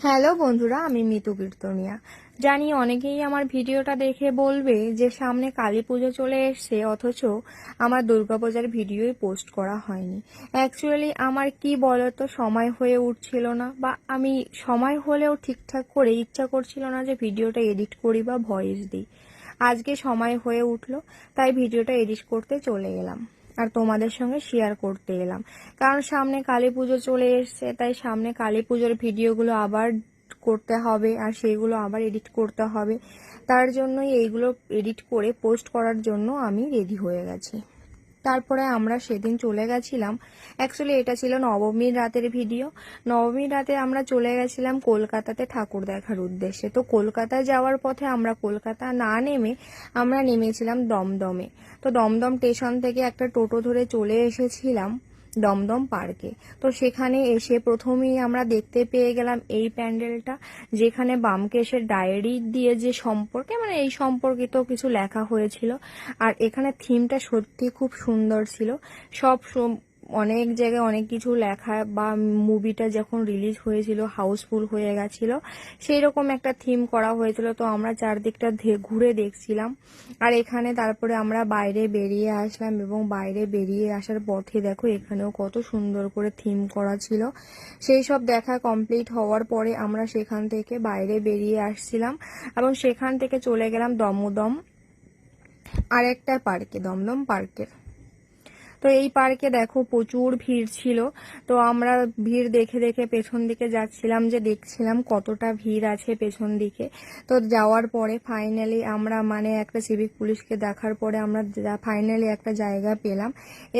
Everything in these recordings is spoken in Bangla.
হ্যালো বন্ধুরা, আমি মিতু কীর্তনিয়া। জানি অনেকেই আমার ভিডিওটা দেখে বলবে যে সামনে কালী পুজো চলে এসছে, অথচ আমার দুর্গাপূজার ভিডিওই পোস্ট করা হয়নি। অ্যাকচুয়ালি আমার কি বলতো সময় হয়ে উঠছিল না, বা আমি সময় হলেও ঠিকঠাক করে ইচ্ছা করছিল না যে ভিডিওটা এডিট করি বা ভয়েস দিই। আজকে সময় হয়ে উঠল, তাই ভিডিওটা এডিট করতে চলে এলাম। আর তোমাদের সঙ্গে শেয়ার করতে এলাম। কারণ সামনে কালী পুজো চলে এসছে, তাই সামনে কালী পুজোর ভিডিওগুলো আবার করতে হবে আর সেইগুলো আবার এডিট করতে হবে। তার জন্যই এইগুলো এডিট করে পোস্ট করার জন্য আমি রেডি হয়ে গেছি। তারপরে আমরা সেদিন চলে গেছিলাম। অ্যাকচুয়ালি এটা ছিল নবমীর রাতের ভিডিও নবমীর রাতে আমরা চলে গেছিলাম কলকাতাতে ঠাকুর দেখার উদ্দেশ্যে। তো কলকাতা যাওয়ার পথে আমরা কলকাতা না নেমে আমরা নেমেছিলাম দমদমে। তো দমদম স্টেশন থেকে একটা টোটো ধরে চলে এসেছিলাম। দমদম পার্কে। তো সেখানে এসে প্রথমেই আমরা দেখতে পেয়ে গেলাম এই প্যান্ডেলটা, যেখানে বামকেশের ডায়েরি দিয়ে যে সম্পর্কে মানে এই সম্পর্কিত কিছু লেখা হয়েছিল। আর এখানে থিমটা সত্যি খুব সুন্দর ছিল। সব অনেক জায়গায় অনেক কিছু লেখা বা মুভিটা যখন রিলিজ হয়েছিল হাউসফুল হয়ে গেছিল সেই রকম একটা থিম করা হয়েছিল। তো আমরা চারদিকটা ঘুরে দেখছিলাম। আর এখানে তারপরে আমরা বাইরে বেরিয়ে আসলাম এবং বাইরে বেরিয়ে আসার পথে দেখো এখানেও কত সুন্দর করে থিম করা ছিল। সেই সব দেখা কমপ্লিট হওয়ার পরে আমরা সেখান থেকে বাইরে বেরিয়ে আসছিলাম এবং সেখান থেকে চলে গেলাম দমদম। আরেকটা পার্কে, দমদম পার্কের। তো এই পার্কে দেখো প্রচুর ভিড় ছিল। তো আমরা ভিড় দেখে দেখে পেছন দিকে যাচ্ছিলাম যে দেখছিলাম কতটা ভিড় আছে পেছন দিকে। তো যাওয়ার পরে ফাইনালি আমরা মানে একটা সিভিক পুলিশকে দেখার পরে আমরা ফাইনালি একটা জায়গা পেলাম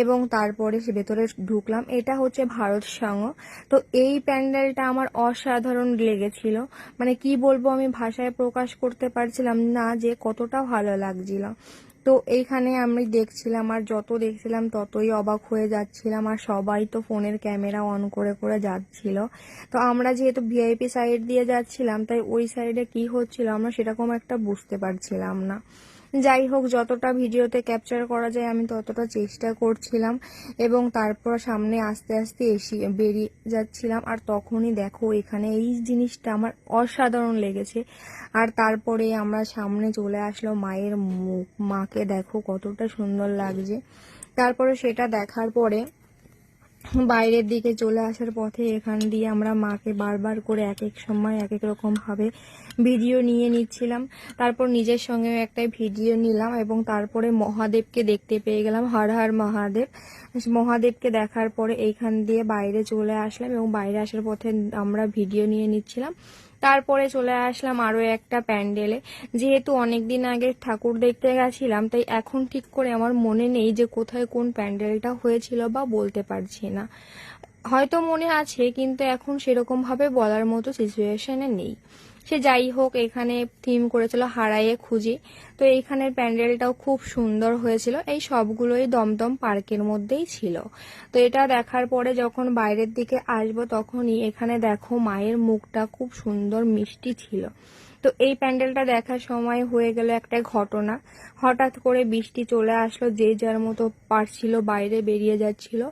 এবং তারপরে সে ভেতরে ঢুকলাম। এটা হচ্ছে ভারত সংঘ তো এই প্যান্ডেলটা আমার অসাধারণ লেগেছিল। মানে কি বলব আমি ভাষায় প্রকাশ করতে পারছিলাম না যে কতটা ভালো লাগছিল। তো এইখানে আমি দেখছিলাম আর যত দেখছিলাম ততই অবাক হয়ে যাচ্ছিলাম আর সবাই তো ফোনের ক্যামেরা অন করে করে যাচ্ছিল। তো আমরা যেহেতু ভিআইপি সাইড দিয়ে যাচ্ছিলাম, তাই ওই সাইডে কি হচ্ছিল আমরা সেরকম একটা বুঝতে পারছিলাম না। যাই হোক, যতটা ভিডিওতে ক্যাপচার করা যায়, আমি ততটা চেষ্টা করছিলাম এবং তারপর সামনে আস্তে আস্তে এসে বেরিয়ে যাচ্ছিলাম। আর তখনই দেখো, এখানে এই জিনিসটা আমার অসাধারণ লেগেছে। আর তারপরে আমরা সামনে চলে আসলো মায়ের মুখ। মাকে দেখো কতটা সুন্দর লাগছে। তারপরে সেটা দেখার পরে বাইরের দিকে চলে আসার পথে এখান দিয়ে আমরা মাকে বারবার করে এক এক সময় এক এক রকমভাবে ভিডিও নিয়ে নিচ্ছিলাম। তারপর নিজের সঙ্গে একটা ভিডিও নিলাম এবং তারপরে মহাদেবকে দেখতে পেয়ে গেলাম, হর হর মহাদেব। মহাদেবকে দেখার পরে এখান দিয়ে বাইরে চলে আসলাম এবং বাইরে আসার পথে আমরা ভিডিও নিয়ে নিচ্ছিলাম। তারপরে চলে আসলাম আরও একটা প্যান্ডেলে। যেহেতু অনেক দিন আগে ঠাকুর দেখতে গেছিলাম, তাই এখন ঠিক করে আমার মনে নেই যে কোথায় কোন প্যান্ডেলটা হয়েছিল বা বলতে পারছি না। হয়তো মনে আছে, কিন্তু এখন সেরকম ভাবে বলার মতো সিচুয়েশনে নেই। সে যাই হোক, এখানে থিম করেছিল হারাইয়ে খুঁজি। তো এইখানের প্যান্ডেলটাও খুব সুন্দর হয়েছিল। এই সবগুলোই দমদম পার্কের মধ্যেই ছিল। তো এটা দেখার পরে যখন বাইরের দিকে আসব, তখনই এখানে দেখো মায়ের মুখটা খুব সুন্দর মিষ্টি ছিল। তো এই প্যান্ডেলটা দেখার সময় হয়ে গেল একটা ঘটনা। হঠাৎ করে বৃষ্টি চলে আসলো, যে যার মতো পারছিল বাইরে বেরিয়ে যাচ্ছিল।